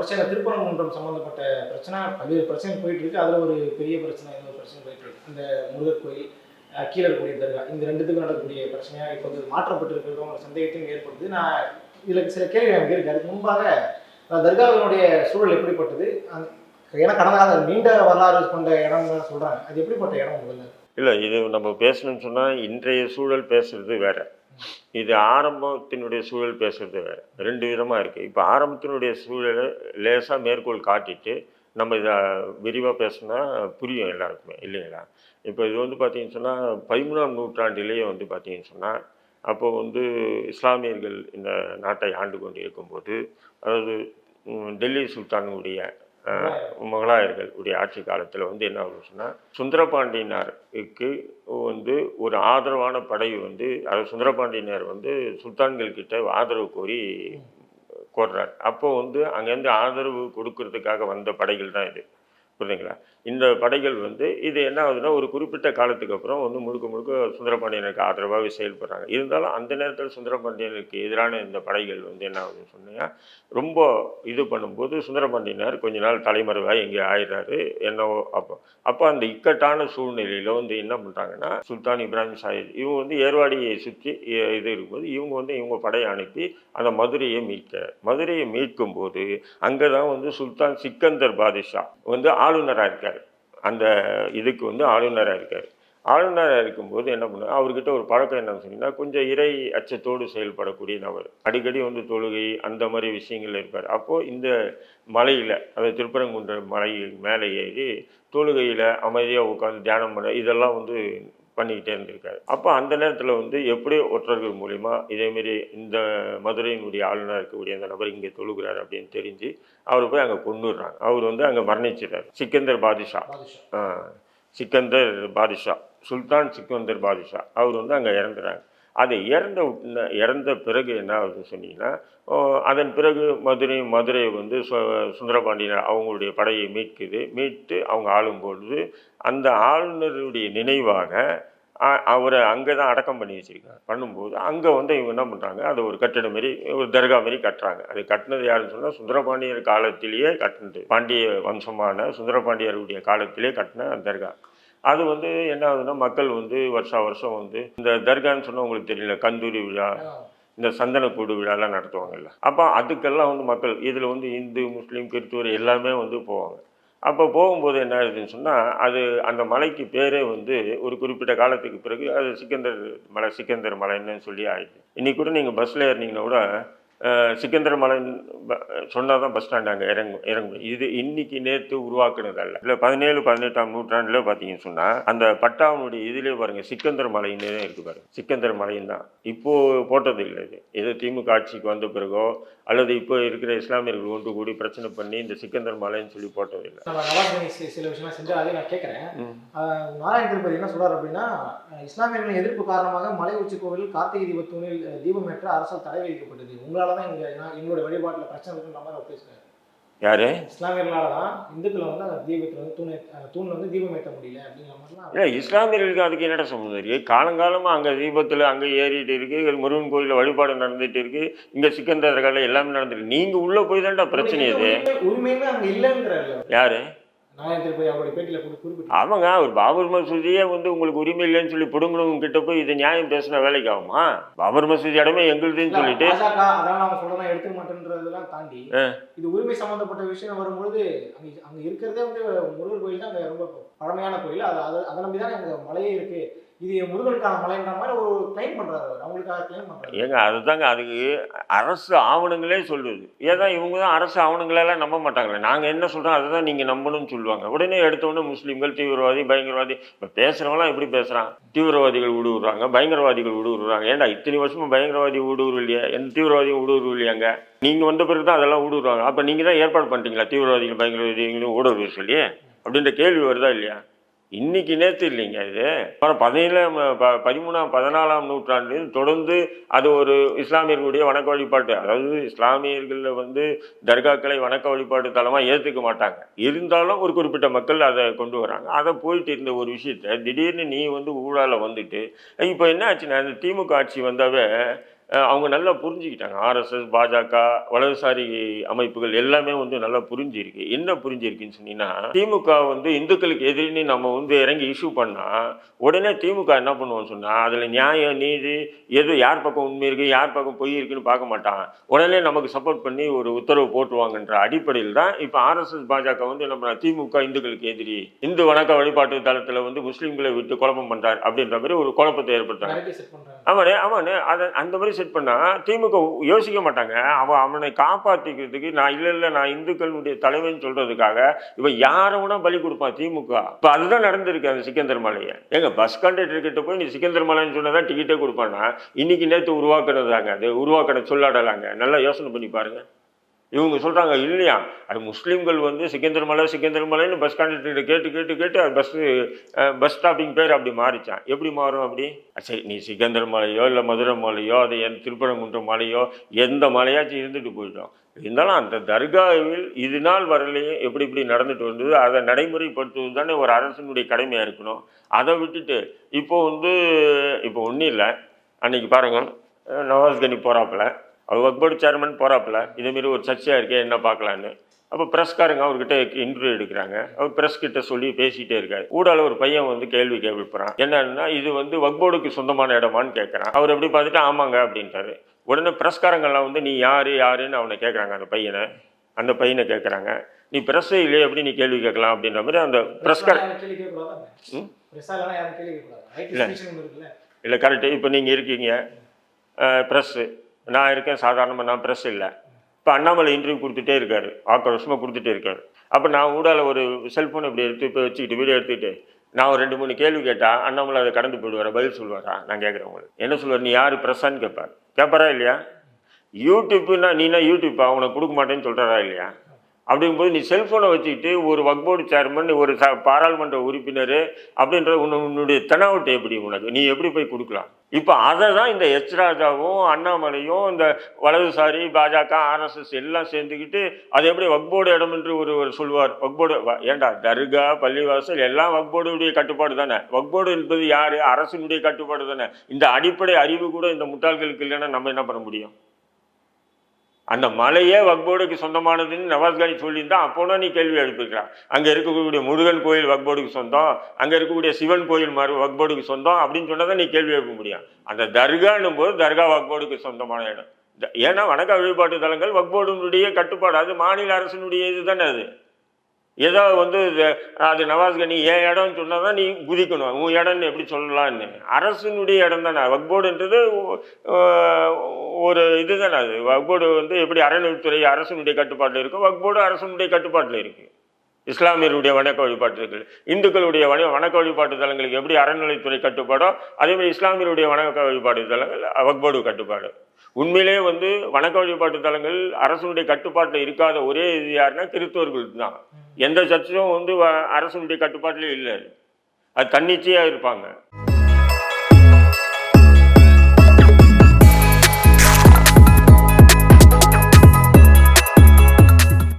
தொடர்ச்சியாக திருப்பரங்குன்றம் சம்மந்தப்பட்ட பிரச்சனை பல்வேறு பிரச்சனை போயிட்டு இருக்கு அதில் ஒரு பெரிய பிரச்சனை இன்னொரு பிரச்சனை போயிட்டு இருக்கு அந்த முருகர் கோயில் கீழே இருக்கக்கூடிய தர்கா இந்த ரெண்டுத்துக்கும் நடக்கக்கூடிய பிரச்சனையாக இப்போ வந்து மாற்றப்பட்டிருக்கிறது ஒரு சந்தேகத்தையும் ஏற்படுது நான் இதில் சில கேள்வி எனக்கு இருக்கு. அதுக்கு முன்பாக தர்காவினுடைய சூழல் எப்படிப்பட்டது? ஏன்னா கடந்த கால நீண்ட வரலாறு கொண்ட இடம் சொல்கிறாங்க அது எப்படிப்பட்ட இடம் முதல்ல? இல்லை இது நம்ம பேசணும்னு சொன்னால் இன்றைய சூழல் பேசுறது வேற. இது ஆரம்பத்தினுடைய சூழல் பேசுறது ரெண்டு விதமாக இருக்குது இப்போ ஆரம்பத்தினுடைய சூழலை லேசாக மேற்கோள் காட்டிட்டு நம்ம இதை விரிவாக பேசினா புரியும் எல்லாருக்குமே இல்லைங்களா? இப்போ இது வந்து பார்த்தீங்கன்னு சொன்னால் பதிமூணாம் நூற்றாண்டிலேயே வந்து பார்த்தீங்கன்னு சொன்னால் அப்போ வந்து இஸ்லாமியர்கள் இந்த நாட்டை ஆண்டு கொண்டு இருக்கும்போது அதாவது டெல்லி சுல்தானுடைய முகலாயர்கள் உடைய ஆட்சி காலத்தில் வந்து என்ன ஆகுதுன்னு சொன்னால் சுந்தரபாண்டியனாருக்கு வந்து ஒரு ஆதரவான படை வந்து அதாவது சுந்தரபாண்டியனார் வந்து சுல்தான்கள் கிட்ட ஆதரவு கோரி கோர்றார். அப்போ வந்து அங்கேருந்து ஆதரவு கொடுக்கறதுக்காக வந்த படைகள் தான் இது. புரியுதுங்களா? இந்த படைகள் வந்து இது என்ன ஆகுதுன்னா ஒரு குறிப்பிட்ட காலத்துக்கு அப்புறம் வந்து முழுக்க முழுக்க சுந்தரபாண்டியனுக்கு ஆதரவாகவே செயல்படுறாங்க. இருந்தாலும் அந்த நேரத்தில் சுந்தரபாண்டியனுக்கு எதிரான இந்த படைகள் வந்து என்ன ஆகுதுன்னு சொன்னீங்கன்னா ரொம்ப இது பண்ணும்போது சுந்தரபாண்டியனார் கொஞ்ச நாள் தலைமறைவாக எங்கே ஆயிடுறாரு என்னவோ அப்போ. அப்போ அந்த இக்கட்டான சூழ்நிலையில் வந்து என்ன பண்ணுறாங்கன்னா சுல்தான் இப்ராஹிம் சாஹித் இவங்க வந்து ஏர்வாடியை சுற்றி இது இருக்கும்போது இவங்க வந்து இவங்க படையை அனுப்பி அந்த மதுரையை மீட்க மதுரையை மீட்கும் போது அங்கே தான் வந்து சுல்தான் சிக்கந்தர் பாதிஷா வந்து ஆளுநராக இருக்கார். அந்த இதுக்கு வந்து ஆளுநராக இருக்கார். ஆளுநராக இருக்கும்போது என்ன பண்ணுவார்? அவர்கிட்ட ஒரு பழக்கம் என்னன்னு சொன்னீங்கன்னா கொஞ்சம் இறை அச்சத்தோடு செயல்படக்கூடிய நபர். அடிக்கடி வந்து தொழுகை அந்த மாதிரி விஷயங்கள் இருப்பார். அப்போது இந்த மலையில் அதாவது திருப்பரங்குன்ற மலை மேலே ஏறி தொழுகையில் அமைதியாக உட்காந்து தியானம் பண்ண இதெல்லாம் வந்து பண்ணிக்கிட்டே இருந்திருக்காரு. அப்போ அந்த நேரத்தில் வந்து எப்படியோ ஒற்றர்கள் மூலிமா இதேமாரி இந்த மதுரையினுடைய ஆளுநர் இருக்கக்கூடிய அந்த நபர் இங்கே தொழுகிறார் அப்படின்னு தெரிஞ்சு அவர் போய் அங்கே கொண்டுடுறாங்க அவர் வந்து அங்கே மரணிச்சிடுறார். சிக்கந்தர் பாதுஷா. சிக்கந்தர் பாதுஷா. சுல்தான் சிக்கந்தர் பாதுஷா. அவர் வந்து அங்கே இறந்துறாங்க. அது இறந்த இறந்த பிறகு என்ன ஆகுதுன்னு சொன்னீங்கன்னா அதன் பிறகு மதுரை மதுரை வந்து சு- சுந்தரபாண்டியன் அவங்களுடைய படையை மீட்குது மீட்டு அவங்க ஆளும்பொழுது அந்த ஆளுநருடைய நினைவாக அவரை அங்கே தான் அடக்கம் பண்ணி வச்சுருக்காங்க. பண்ணும்போது அங்கே வந்து இவங்க என்ன பண்ணுறாங்க அதை ஒரு கட்டிடம் மாரி ஒரு தர்கா மாரி கட்டுறாங்க. அது கட்டினது யாருன்னு சொன்னால் சுந்தரபாண்டியர் காலத்திலேயே கட்டினது. பாண்டிய வம்சமான சுந்தரபாண்டியருடைய காலத்திலே கட்டின தர்கா. அது வந்து என்ன ஆகுதுன்னா மக்கள் வந்து வருஷா வருஷம் வந்து இந்த தர்கான்னு சொன்னால் உங்களுக்கு தெரியல கந்தூரி விழா இந்த சந்தனக்கூடு விழாலாம் நடத்துவாங்கல்ல. அப்போ அதுக்கெல்லாம் வந்து மக்கள் இதில் வந்து இந்து முஸ்லீம் கிறிஸ்துவர் எல்லாமே வந்து போவாங்க. அப்போ போகும்போது என்ன ஆகுதுன்னு சொன்னால் அது அந்த மலைக்கு பேரே வந்து ஒரு குறிப்பிட்ட காலத்துக்கு பிறகு அது சிக்கந்தர் மலை சிக்கந்தர் மலைன்னு சொல்லி ஆயிடுது. இன்னைக்கு கூட நீங்கள் பஸ்ஸில் ஏறினீங்கன்னா கூட சிக்கந்தர் மலை சொன்னால் தான் பஸ் ஸ்டாண்ட் அங்கே இறங்கு இறங்கும் இது இன்னைக்கு நேற்று உருவாக்குனது அல்ல இல்லை பதினேழு பதினெட்டாம் நூற்றாண்டில் பார்த்தீங்கன்னு சொன்னால் அந்த பட்டாவுனுடைய இதிலே பாருங்கள் சிக்கந்தர் மலைன்னு இருக்கு பாருங்க. சிக்கந்தர் மலைன்னு தான். இப்போ போட்டது இல்லை இது. இது திமுக ஆட்சிக்கு வந்த பிறகோ அல்லது இப்போ இருக்கிற இஸ்லாமியர்கள் ஒன்று கூடி பிரச்சனை பண்ணி இந்த சிக்கந்தர் மலைன்னு சொல்லி போட்டது இல்லை. சில விஷயம்லாம் செஞ்சு அதே நான் கேட்குறேன் நாராயண திருப்பதி என்ன சொல்றாரு அப்படின்னா இஸ்லாமியர்களின் எதிர்ப்பு காரணமாக மலை உச்சி கோவிலில் கார்த்திகை தீபத்தூணில் அஹ், தீபமேற்ற அரசால் தடை விதிக்கப்பட்டது. உங்களால தான் இங்க எங்களுடைய வழிபாட்டில் பிரச்சனை இருக்குன்ற மாதிரி அவர் யாரு? இஸ்லாமியர்களால தான் இந்துக்கள் வந்து அந்த தீபத்தில் வந்து தூண் தூண்ல வந்து தீபம் ஏற்ற முடியல அப்படிங்கிற மாதிரிலாம் இல்லை இஸ்லாமியர்களுக்கு அதுக்கு என்னடா சம்மந்தம் இருக்கு காலங்காலமாக அங்கே தீபத்தில் அங்கே ஏறிட்டு இருக்கு முருகன் கோயிலில் வழிபாடு நடந்துட்டு இருக்கு இங்கே சிக்கந்தர் தர்கால எல்லாமே நடந்துருக்கு நீங்கள் உள்ளே போய் தான்டா பிரச்சனை இது. உரிமை- உரிமையுமே அங்க இல்லைங்கிறாரு. யாரு? அவங்க ஒரு பாபர் மசூதியே வந்து உங்களுக்கு உரிமை இல்லைன்னு சொல்லி பிடுங்கணும் கிட்ட போய் இது நியாயம் பேசினா வேலைக்கு ஆகுமா? பாபர் மசூதி இடமே எங்களுதுன்னு சொல்லிட்டு. எடுத்துக்க மாட்டேன்றதெல்லாம் தாண்டி. இது உரிமை சம்பந்தப்பட்ட விஷயம் வரும்பொழுது அங்க அங்க இருக்கிறதே வந்து முருகர் கோயில் தான் ரொம்ப பழமையான கோயில். அது அதை நம்பி தான் மலையே இருக்கு. இது முருகனுக்கான மலைன்ற மாதிரி ஒரு கிளைம் பண்ணுறாரு அவங்களுக்காக கிளைம் பண்ணுறாரு ஏங்க அதுதாங்க அதுக்கு அரசு ஆவணங்களே சொல்லுது. ஏதா இவங்க தான் அரசு ஆவணங்களெல்லாம் நம்ப மாட்டாங்களே. நாங்கள் என்ன சொல்கிறோம் அதை தான் நீங்கள் நம்பணும்னு சொல்லுவாங்க. உடனே எடுத்த உடனே முஸ்லீம்கள் தீவிரவாதி பயங்கரவாதி இப்போ பேசுகிறவங்களாம் எப்படி பேசுகிறான் தீவிரவாதிகள் ஊடுருவாங்க பயங்கரவாதிகள் ஊடுருவாங்க ஏன்டா இத்தனை வருஷமும் பயங்கரவாதி ஊடுருவு இல்லையா? எந்த தீவிரவாதியும் ஊடுருவு இல்லையாங்க? நீங்கள் வந்த பிறகு தான் அதெல்லாம் ஊடுருவாங்க. அப்போ நீங்கள் தான் ஏற்பாடு பண்ணிட்டீங்களா? தீவிரவாதிகள் பயங்கரவாதிகளும் ஊடுருவ சொல்லி? அப்படின்ற கேள்வி வருதா இல்லையா? இன்னைக்கு நேற்று இல்லைங்க இது. அப்புறம் பதினேழாம் ப- பதிமூணாம் பதினாலாம் நூற்றாண்டில் தொடர்ந்து அது ஒரு இஸ்லாமியர்களுடைய வணக்க வழிபாட்டு அதாவது இஸ்லாமியர்களில் வந்து தர்காக்களை வணக்க வழிபாட்டு தலமாக ஏற்றுக்க மாட்டாங்க. இருந்தாலும் ஒரு குறிப்பிட்ட மக்கள் அதை கொண்டு வராங்க. அதை போயிட்டு இருந்த ஒரு விஷயத்த திடீர்னு நீ வந்து ஊழால் வந்துட்டு இப்போ என்ன ஆச்சுன்னா இந்த திமுக ஆட்சி வந்தாவே அவங்க நல்லா புரிஞ்சுக்கிட்டாங்க. ஆர்எஸ்எஸ் பாஜக வலதுசாரி அமைப்புகள் எல்லாமே வந்து நல்லா புரிஞ்சிருக்கு. என்ன புரிஞ்சிருக்குன்னு சொன்னீங்கன்னா திமுக வந்து இந்துக்களுக்கு எதிரின்னு நம்ம வந்து இறங்கி இஷ்யூ பண்ணா உடனே திமுக என்ன பண்ணுவோம்னு சொன்னா அதுல நியாயம் நீதி எது யார் பக்கம் உண்மை இருக்கு யார் பக்கம் பொய் இருக்குன்னு பார்க்க மாட்டான். உடனே நமக்கு சப்போர்ட் பண்ணி ஒரு உத்தரவு போட்டுருவாங்கன்ற அடிப்படையில் தான் இப்போ ஆர்எஸ்எஸ் பாஜக வந்து நம்ம திமுக இந்துக்களுக்கு எதிரி இந்து வணக்க வழிபாட்டு தளத்துல வந்து முஸ்லீம்களை விட்டு குழப்பம் பண்றார் அப்படின்ற மாதிரி ஒரு குழப்பத்தை பண்றாங்க. ஆமாண்ணே ஆமாண்ணே அதை அந்த மாதிரி செட் பண்ணால் திமுக யோசிக்க மாட்டாங்க. அவன் அவனை காப்பாற்றிக்கிறதுக்கு நான் இல்லை இல்லை நான் இந்துக்களுடைய தலைவன் சொல்றதுக்காக இவன் யாரை வேணா பலி கொடுப்பான் திமுக. இப்போ அதுதான் நடந்திருக்கு அந்த சிக்கந்தர் மலையை. ஏங்க பஸ் கண்டக்டர்கிட்ட போய் நீ சிக்கந்தர் மலைன்னு சொன்னதான் டிக்கெட்டே கொடுப்பானா? இன்னைக்கு நேற்று உருவாக்குனதாங்க அது உருவாக்கின சொல்லாடலாங்க. நல்லா யோசனை பண்ணி பாருங்க. இவங்க சொல்கிறாங்க இல்லையா? அது முஸ்லீம்கள் வந்து சிக்கந்தர் மலை சிக்கந்தர் மலைன்னு பஸ் கண்டக்டர்கிட்ட கேட்டு கேட்டு கேட்டு அது பஸ் பஸ் ஸ்டாப்பிங் பேர் அப்படி மாறிச்சான். எப்படி மாறும் அப்படி? சரி நீ சிக்கந்தர் மலையோ இல்லை மதுரை மலையோ அது என் திருப்பரங்குன்றம் மலையோ எந்த மலையாச்சும் இருந்துட்டு போயிட்டோம் இருந்தாலும் அந்த தர்காவில் இது நாள் வரலையும் எப்படி இப்படி நடந்துட்டு வந்தது அதை நடைமுறைப்படுத்துவது தானே ஒரு அரசினுடைய கடமையாக இருக்கணும். அதை விட்டுட்டு இப்போ வந்து இப்போ ஒன்றும் இல்லை. அன்னைக்கு பாருங்கள் நவாஸ்கனி நவாஸ் கனி போகிறாப்புல அவர் வக்போர்டு சேர்மன் போகிறாப்புல இதேமாரி ஒரு சர்ச்சையாக இருக்கே என்ன பார்க்கலான்னு. அப்போ ப்ரெஸ்காரங்க அவர்கிட்ட இன்டர்வியூ எடுக்கிறாங்க. அவர் ப்ரெஸ் கிட்ட சொல்லி பேசிட்டே இருக்காரு. ஊடால ஒரு பையன் வந்து கேள்வி கேள்விப்படுறான் என்னன்னா இது வந்து வக்போர்டுக்கு சொந்தமான இடமான்னு கேட்குறான். அவர் எப்படி பார்த்துட்டு ஆமாங்க அப்படின்ட்டாரு. உடனே ப்ரெஸ்காரங்கெல்லாம் வந்து நீ யாரு யாருன்னு அவனை கேட்குறாங்க அந்த பையனை. அந்த பையனை கேட்குறாங்க. நீ ப்ரெஸ்ஸே இல்லையே எப்படி நீ கேள்வி கேட்கலாம் அப்படின்ற மாதிரி அந்த ப்ரெஸ்கார இல்ல. இல்லை. கரெக்டு இப்போ நீங்கள் இருக்கீங்க. ப்ரெஸ்ஸு நான் இருக்கேன் சாதாரணமாக நான் ப்ரெஸ் இல்லை. இப்போ அண்ணாமலை இன்டர்வியூ கொடுத்துட்டே இருக்கார். ஆக்ரோஷமாக கொடுத்துட்டே இருக்கார். அப்போ நான் ஊடால ஒரு செல்ஃபோன் இப்படி எடுத்து இப்போ வச்சுக்கிட்டு வீடியோ எடுத்துக்கிட்டு நான் ஒரு ரெண்டு மூணு கேள்வி கேட்டால் அண்ணாமலை அதை கடந்து போயிடுவார்? பதில் சொல்லுவாரா? நான் கேட்குறேன் உங்களுக்கு. என்ன சொல்லுவார்? நீ யார்? ப்ரெஸ்ஸான்னு கேட்பார். கேட்பாரா இல்லையா? யூடியூப்னா நீனா யூடியூப்பா உனக்கு கொடுக்க மாட்டேன்னு சொல்கிறாரா இல்லையா? அப்படிங்கும்போது நீ செல்ஃபோனை வச்சுக்கிட்டு ஒரு வக்போர்டு சேர்மன் ஒரு ச பாராளுமன்ற உறுப்பினர் அப்படின்ற உன்னுடைய தெனாவட்டை எப்படி உனக்கு? நீ எப்படி போய் கொடுக்கலாம்? இப்போ அதை தான் இந்த எச் ராஜாவும் அண்ணாமலையும் இந்த வலதுசாரி பாஜக ஆர்எஸ்எஸ் எல்லாம் சேர்ந்துக்கிட்டு அது எப்படி வக்போர்டு இடம் என்று ஒரு ஒரு சொல்வார் வக்போர்டு ஏண்டா தர்கா பள்ளிவாசல் எல்லாம் வக்போர்டுடைய கட்டுப்பாடு தானே? வக்போர்டு என்பது யார்? அரசினுடைய கட்டுப்பாடு தானே? இந்த அடிப்படை அறிவு கூட இந்த முட்டாள்களுக்கு இல்லைன்னா நம்ம என்ன பண்ண முடியும்? அந்த மலையே வக்போர்டுக்கு சொந்தமானதுன்னு நவாஸ்கானி சொல்லியிருந்தா அப்போனா நீ கேள்வி எழுப்பிக்கிறான் அங்கே இருக்கக்கூடிய முருகன் கோயில் வக்போர்டுக்கு சொந்தம் அங்கே இருக்கக்கூடிய சிவன் கோயில் மாதிரி வக்போர்டுக்கு சொந்தம் அப்படின்னு சொன்னால் தான் நீ கேள்வி எழுப்ப முடியும் அந்த தர்கான்னும் போது தர்கா வக்போர்டுக்கு சொந்தமான இடம். ஏன்னா வணக்க வழிபாட்டு தலங்கள் வக்போர்டுனுடைய கட்டுப்பாடு அது மாநில அரசினுடைய இது தானே அது? ஏதோ வந்து இது- அது நவாஸ்கனி என் இடம்னு சொன்னால் தான் நீ குதிக்கணும். உன் இடம்னு எப்படி சொல்லலாம்னு. அரசினுடைய இடம் தானே. வக்போர்டுன்றது ஒரு இது தானே அது. வக்போர்டு வந்து எப்படி அறநிலைத்துறை அரசனுடைய கட்டுப்பாட்டில் இருக்கோ வக்போர்டு அரசனுடைய கட்டுப்பாட்டில் இருக்குது இஸ்லாமியருடைய வணக்க வழிபாட்டுகள் இந்துக்களுடைய வண வணக்க வழிபாட்டு தலங்களுக்கு எப்படி அறநிலைத்துறை கட்டுப்பாடோ அதே மாதிரி இஸ்லாமியருடைய வணக்க வழிபாட்டு தலங்கள் வக்போர்டு கட்டுப்பாடு. உண்மையிலேயே வந்து வணக்க வழிபாட்டு தலங்கள் அரசனுடைய கட்டுப்பாட்டில் இருக்காத ஒரே இது யாருன்னா கிறிஸ்தவர்கள் தான் எந்த சர்ச்சும் வந்து அரசனுடைய கட்டுப்பாட்டிலே இல்லை அது. தன்னிச்சையாக இருப்பாங்க.